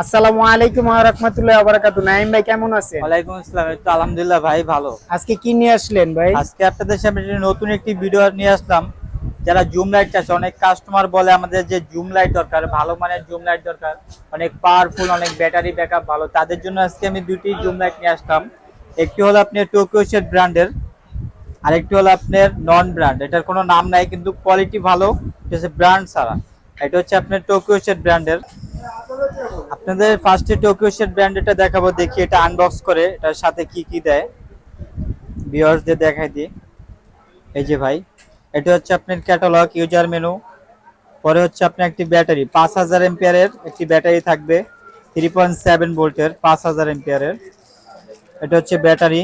আসসালামু আলাইকুম ওয়া রাহমাতুল্লাহি ওয়া বারাকাতুহু। নাইম ভাই কেমন আছেন? ওয়ালাইকুম আসসালাম তো আলহামদুলিল্লাহ ভাই ভালো। আজকে কি নিয়ে আসলেন ভাই? আজকে আপনাদের সামনে নতুন একটি ভিডিও নিয়ে আসলাম যারা জুম লাইট চাচ্ছে অনেক কাস্টমার বলে আমাদের যে জুম লাইট দরকার ভালো মানের জুম লাইট দরকার অনেক পাওয়ারফুল অনেক ব্যাটারি ব্যাকআপ ভালো। তাদের জন্য আজকে আমি দুটি জুম লাইট নিয়ে আসলাম। একটি হলো আপনার টোকিও সেট ব্র্যান্ডের আরেকটি হলো আপনার নন ব্র্যান্ড এটার কোনো নাম নাই কিন্তু কোয়ালিটি ভালো ব্র্যান্ড ছাড়া। এটা হচ্ছে আপনার টোকিও সেট ব্র্যান্ডের আপনাদের ফার্স্টে টোকিও সেট ব্র্যান্ডেরটা দেখাবো, দেখি এটা আনবক্স করে এটার সাথে কি কি দেয়। ভিউয়ার্সদের দেখাই দিই। এই যে ভাই, এটা হচ্ছে আপনার ক্যাটালগ ইউজার মেনু পরে হচ্ছে আপনার একটি ব্যাটারি পাঁচ হাজার এমপিয়ারের একটি ব্যাটারি থাকবে থ্রি পয়েন্ট সেভেন ভোল্টের পাঁচ হাজার এমপিয়ারের এটা হচ্ছে ব্যাটারি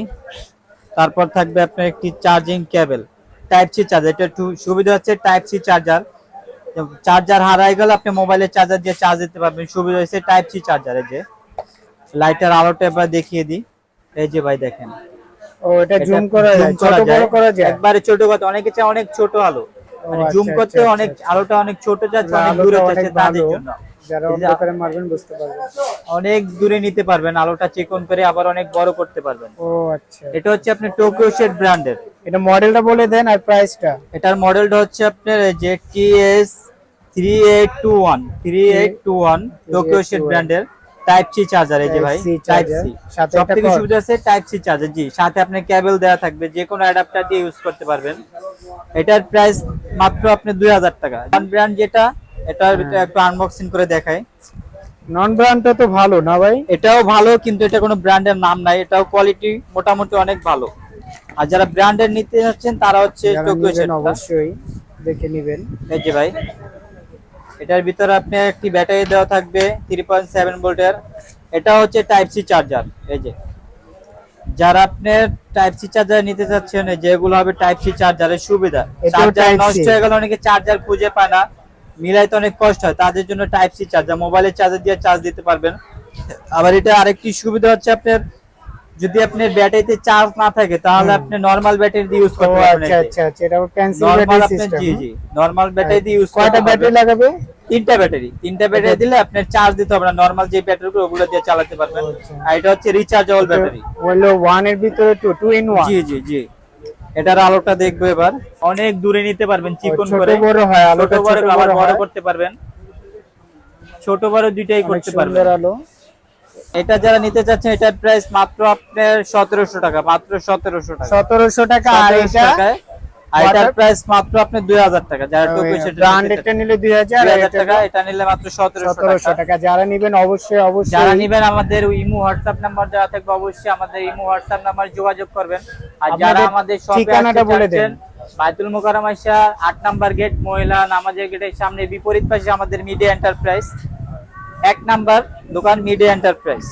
তারপর থাকবে আপনার একটি charging cable type C charger এটা সুবিধা হচ্ছে টাইপ সি চার্জার চার্জার হারাই গেলে আপনি মোবাইলের চার্জার দিয়ে চার্জ দিতে পারবেন। সুবিধা হয়েছে টাইপ সি চার্জারের যে। লাইটের আলোটা এবার দেখিয়ে দিই। এই যে ভাই দেখেন। ও এটা জুম করা যায় ছোট বড় করা যায়? একবারে ছোট কথা অনেকে চায় অনেক ছোট আলো। মানে আচ্ছা, জুম আচ্ছা, করতে আচ্ছা, অনেক আচ্ছা। আলোটা অনেক ছোট যাচ্ছে অনেক দূরে যাচ্ছে তাদের জন্য। যারা অন্ধকারে মারবেন বুঝতে পারবেন। অনেক দূরে নিতে পারবেন আলোটা চিকন করে আবার অনেক বড় করতে পারবেন। ও আচ্ছা। এটা হচ্ছে আপনি টোকিও সেট ব্র্যান্ডের এটা মডেলটা বলে দেন আর প্রাইসটা এটার মডেলটা হচ্ছে আপনার যে TS three eight two one three eight two one Tokyo set ব্র্যান্ডের টাইপ সি চার্জার এই যে ভাই টাইপ সি সাথে সব একটা থেকে। সুবিধা আছে টাইপ সি চার্জার জি সাথে আপনি কেবল দেওয়া থাকবে যে কোনো অ্যাডাপ্টার দিয়ে ইউজ করতে পারবেন। এটার প্রাইস মাত্র আপনি দুই হাজার টাকা। ব্র্যান্ড যেটা এটার ভিতরে একটু আনবক্সিং করে দেখাই। নন ব্র্যান্ডটা তো ভালো না ভাই? এটাও ভালো কিন্তু এটা কোনো ব্র্যান্ডের নাম নাই এটাও কোয়ালিটি মোটামুটি অনেক ভালো। আর যারা ব্র্যান্ডের নিতে যাচ্ছেন তারা হচ্ছে টোকিও সেটটা অবশ্যই দেখে নেবেন। এই যে ভাই এটার ভিতরে আপনি একটি ব্যাটারি দেওয়া থাকবে থ্রি পয়েন্ট সেভেন ভোল্টের এটা হচ্ছে টাইপ সি চার্জার এই যে। যারা আপনি টাইপ সি চার্জার নিতে চাচ্ছেন যেগুলো হবে টাইপ সি চার্জারের সুবিধা। চার্জার নষ্ট হয়ে গেলে অনেকে চার্জার খুঁজে পায় না। মিলাইতে অনেক কষ্ট হয় তাদের জন্য টাইপ সি চার্জার মোবাইলের চার্জার দিয়ে চার্জ দিতে পারবেন। আবার এটা আরেকটি সুবিধা হচ্ছে আপনার যদি আপনার ব্যাটারিতে চার্জ না থাকে তাহলে আপনি নরমাল ব্যাটারি দিয়ে ইউজ করতে পারবেন আচ্ছা আচ্ছা আচ্ছা এটা পেন্সিল ব্যাটারি সিস্টেম জি জি নরমাল ব্যাটারি দিয়ে ইউজ কয়টা ব্যাটারি লাগাবে? তিনটা ব্যাটারি তিনটা ব্যাটারি দিলে আপনার চার্জ দিতে হবে না। নরমাল যে ব্যাটারি গুলো ওগুলো দিয়ে চালাতে পারবেন। আচ্ছা। আর এটা হচ্ছে রিচার্জেবল ব্যাটারি হলো ওয়ানের ভিতরে টু টু ইন ওয়ান জি জি জি। এটার আলোটা দেখব এবার। অনেক দূরে নিতে পারবেন চিকন ছোট করে। বড় হয়, ছোট আলোটা বড় ছোট আবার বড় বড় করতে পারবেন। ছোট বড় দুইটাই করতে পারবেন। আলো। এটা যারা নিতে চাচ্ছেন এটার প্রাইস মাত্র আপনার সতেরোশো টাকা মাত্র সতেরোশো টাকা। সতেরোশো টাকা আর এটা। আর এটার প্রাইস মাত্র আপনার দুই হাজার টাকা যারা ব্র্যান্ডেডটা নিলে দুই হাজার টাকা এটা নিলে মাত্র সতেরোশো সতেরোশো টাকা টাকা যারা নিবেন অবশ্যই অবশ্যই। যারা নিবেন আমাদের ইমো হোয়াটসঅ্যাপ নাম্বার দেওয়া থাকবে অবশ্যই আমাদের ইমো হোয়াটসঅ্যাপ নাম্বার যোগাযোগ করবেন। আর যারা আমাদের শপে ঠিকানাটা বলে দেন। বাইতুল মোকাররম আইসা আট নাম্বার গেট মহিলা নামাজের গেটের সামনে বিপরীত পাশে আমাদের মিডিয়া এন্টারপ্রাইজ এক নাম্বার দোকান মিডিয়া এন্টারপ্রাইজ।